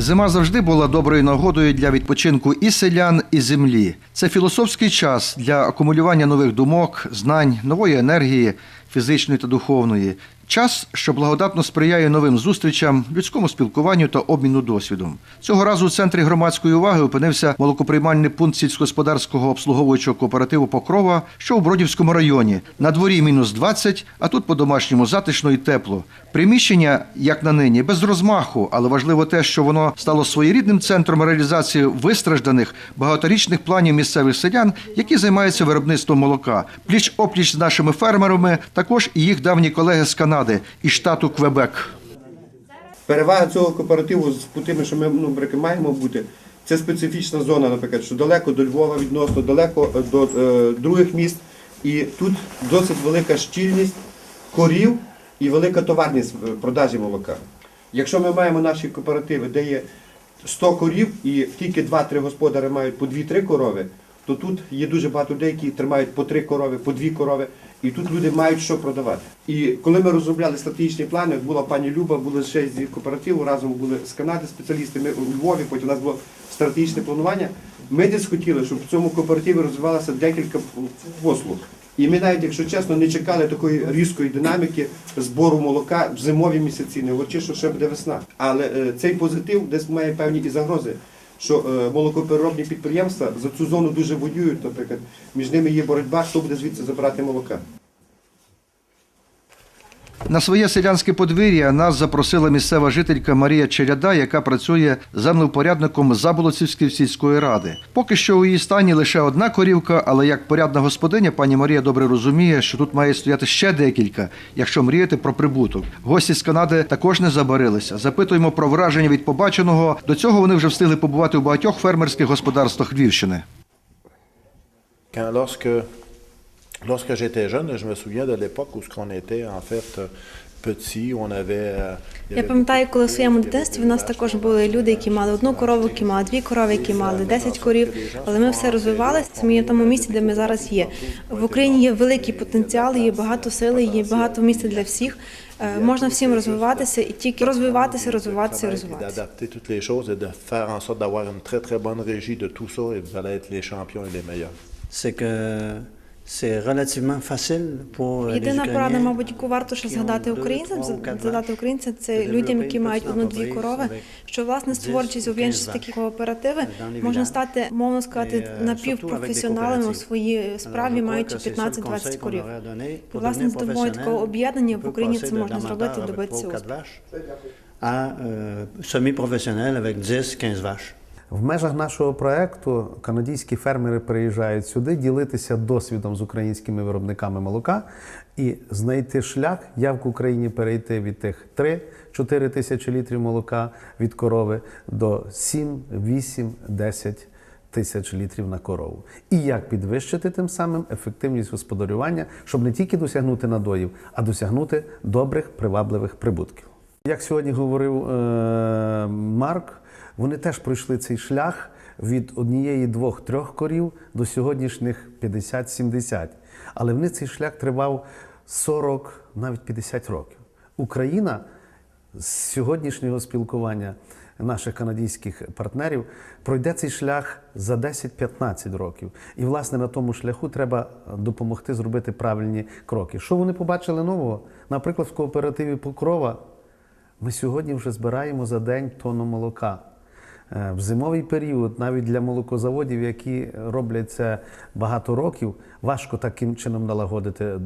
Зима завжди була доброю нагодою для відпочинку і селян, і землі. Це філософський час для акумулювання нових думок, знань, нової енергії, фізичної та духовної. Час, що благодатно сприяє новим зустрічам, людському спілкуванню та обміну досвідом. Цього разу у центрі громадської уваги опинився молокоприймальний пункт сільськогосподарського обслуговуючого кооперативу Покрова, що у Бродівському районі. На дворі мінус 20, а тут по-домашньому затишно і тепло. Приміщення, як на нині, без розмаху, але важливо те, що воно стало своєрідним центром реалізації вистражданих багаторічних планів місцевих селян, які займаються виробництвом молока. Пліч опліч з нашими фермерами, також і їх давні колеги з Канади із штату Квебек. Перевага цього кооперативу з тими, що ми ну, маємо бути, це специфічна зона, наприклад, що далеко до Львова відносно, далеко е, до е, других міст. І тут досить велика щільність корів і велика товарність в продажі молока. Якщо ми маємо наші кооперативи, де є 100 корів і тільки 2-3 господари мають по 2-3 корови, то тут є дуже багато людей, які тримають по 3 корови, по 2 корови, і тут люди мають що продавати. І коли ми розробляли стратегічні плани, була пані Люба, були ще з кооперативу, разом були з Канади спеціалісти, ми у Львові, потім у нас було стратегічне планування. Ми десь хотіли, щоб в цьому кооперативі розвивалося декілька послуг. І ми навіть, якщо чесно, не чекали такої різкої динаміки збору молока в зимові місяці, не говорячи, що ще буде весна. Але е, цей позитив десь має певні і загрози. Що е, молокопереробні підприємства за цю зону дуже воюють, наприклад, між ними є боротьба, хто буде звідси забирати молока. На своє селянське подвір'я нас запросила місцева жителька Марія Черяда, яка працює землевпорядником Заболоцівської сільської ради. Поки що у її стані лише одна корівка, але як порядна господиня, пані Марія добре розуміє, що тут має стояти ще декілька, якщо мріяти про прибуток. Гості з Канади також не забарилися. Запитуємо про враження від побаченого. До цього вони вже встигли побувати у багатьох фермерських господарствах Львівщини. Lorsque, j'étais jeune, je me souviens de l'époque où ce qu'on était en fait euh, petit, on avait. euh, Я пам'ятаю, коли в своєму дитинстві в нас також були люди, які мали одну корову, які мали дві корови, які мали 10 корів. Але ми все розвивалися ми є в тому місці, де ми зараз є. В Україні є великий потенціал, є багато сили, є багато місця для всіх. Е, Можна всім розвиватися і тільки розвиватися, розвиватися, розвиватися. toutes les choses et de faire en sorte d'avoir une très très bonne régie de tout ça et vous allez être les champions et les meilleurs. c'est que c'est relativement facile pour Єдина порада, мабуть, яку варто ще згадати українцям, задати українцям, це людям, які мають одну-дві корови, що власне створюючи зоб'єднуючи такі кооперативи, можна стати, мовно сказати, напівпрофесіоналами у своїй справі, маючи 15-20 корів. І, власне, з допомогою такого об'єднання в Україні це можна зробити добитися успіху. euh, semi-professionnel avec 10-15 vaches. В межах нашого проекту канадійські фермери приїжджають сюди ділитися досвідом з українськими виробниками молока і знайти шлях, як в Україні перейти від тих 3-4 тисячі літрів молока від корови до 7, 8, 10 тисяч літрів на корову. І як підвищити тим самим ефективність господарювання, щоб не тільки досягнути надоїв, а досягнути добрих привабливих прибутків. Як сьогодні говорив е, Марк, вони теж пройшли цей шлях від однієї, двох, трьох корів до сьогоднішніх 50-70. Але вони цей шлях тривав 40, навіть 50 років. Україна з сьогоднішнього спілкування наших канадійських партнерів пройде цей шлях за 10-15 років. І, власне, на тому шляху треба допомогти зробити правильні кроки. Що вони побачили нового? Наприклад, в кооперативі Покрова ми сьогодні вже збираємо за день тонну молока. Е, В зимовий період, навіть для молокозаводів, які роблять це багато років, важко таким чином налагодити е,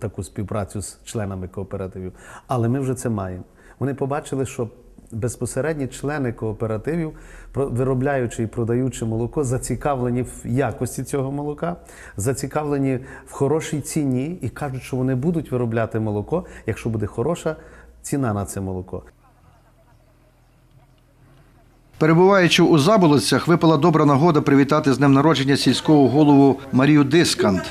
таку співпрацю з членами кооперативів. Але ми вже це маємо. Вони побачили, що безпосередні члени кооперативів, виробляючи і продаючи молоко, зацікавлені в якості цього молока, зацікавлені в хорошій ціні і кажуть, що вони будуть виробляти молоко, якщо буде хороша ціна на це молоко. Перебуваючи у Заболоцях, випала добра нагода привітати з днем народження сільського голову Марію Дискант.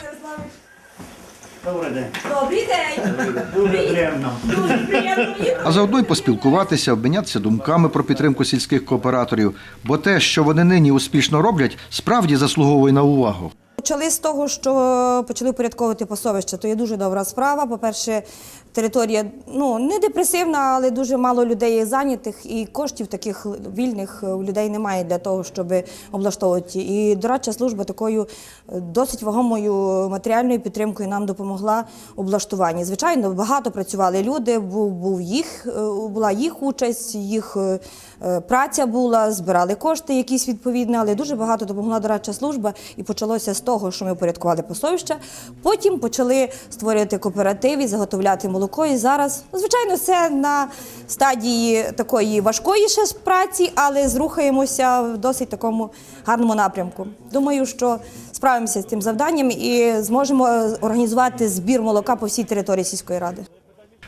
Добрий день. Добрий день! Дуже приємно. Дуже приємно. А заодно й поспілкуватися, обмінятися думками про підтримку сільських кооператорів, бо те, що вони нині успішно роблять, справді заслуговує на увагу. Почали з того, що почали упорядковувати пасовища. То є дуже добра справа. По-перше, територія ну не депресивна, але дуже мало людей зайнятих, і коштів таких вільних у людей немає для того, щоб облаштовувати. І дорадча служба такою е, досить вагомою матеріальною підтримкою нам допомогла облаштуванні. Звичайно, багато працювали люди. Був, був їх, е, була їх участь, їх е, е, праця була, збирали кошти якісь відповідні, але дуже багато допомогла дорадча служба. І почалося з того, що ми упорядкували пасовища. Потім почали створювати кооперативи, заготовляти молоко. І зараз, ну, звичайно, це на стадії такої важкої ще праці, але зрухаємося в досить такому гарному напрямку. Думаю, що справимося з цим завданням і зможемо організувати збір молока по всій території сільської ради.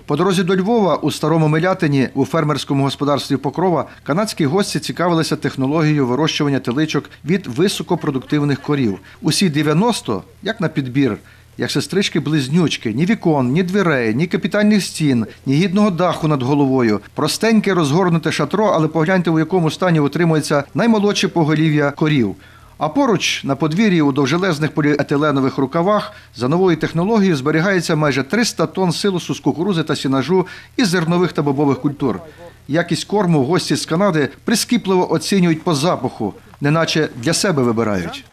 По дорозі до Львова у старому Милятині у фермерському господарстві Покрова канадські гості цікавилися технологією вирощування теличок від високопродуктивних корів. Усі 90, як на підбір, як сестрички-близнючки, ні вікон, ні дверей, ні капітальних стін, ні гідного даху над головою. Простеньке розгорнуте шатро, але погляньте, у якому стані утримується наймолодше поголів'я корів. А поруч на подвір'ї у довжелезних поліетиленових рукавах за новою технологією зберігається майже 300 тонн силосу з кукурузи та сінажу із зернових та бобових культур. Якість корму гості з Канади прискіпливо оцінюють по запаху, неначе для себе вибирають.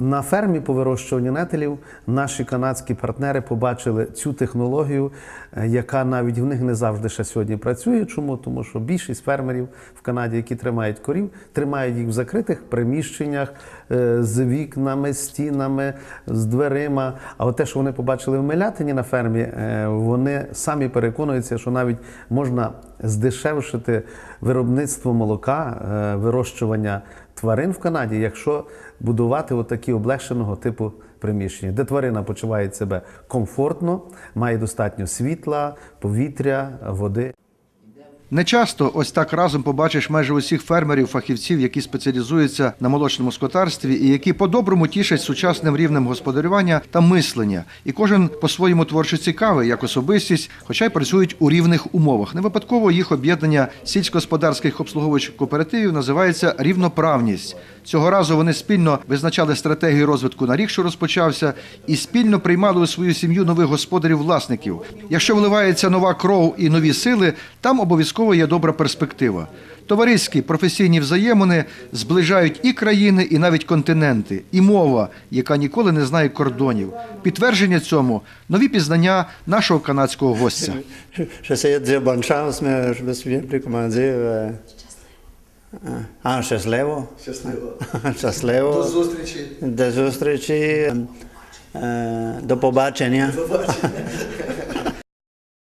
На фермі по вирощуванню нетелів наші канадські партнери побачили цю технологію, е, яка навіть в них не завжди ще сьогодні працює. Чому? Тому що більшість фермерів в Канаді, які тримають корів, тримають їх в закритих приміщеннях е, з вікнами, стінами, з дверима. А от те, що вони побачили в Мелятині на фермі, е, вони самі переконуються, що навіть можна здешевшити виробництво молока, вирощування тварин в Канаді, якщо будувати отакі облегшеного типу приміщення, де тварина почуває себе комфортно, має достатньо світла, повітря, води. Нечасто ось так разом побачиш майже усіх фермерів, фахівців, які спеціалізуються на молочному скотарстві і які по-доброму тішать сучасним рівнем господарювання та мислення. І кожен по-своєму творчо цікавий, як особистість, хоча й працюють у рівних умовах. Не випадково їх об'єднання сільськогосподарських обслуговуючих кооперативів називається рівноправність. Цього разу вони спільно визначали стратегію розвитку на рік, що розпочався, і спільно приймали у свою сім'ю нових господарів-власників. Якщо вливається нова кров і нові сили, там обов'язково є добра перспектива. Товариські професійні взаємини зближають і країни, і навіть континенти, і мова, яка ніколи не знає кордонів. Підтвердження цьому нові пізнання нашого канадського гостя. Euh, Ah, щасливо. Щасливо. До зустрічі. До зустрічі. Е, До побачення.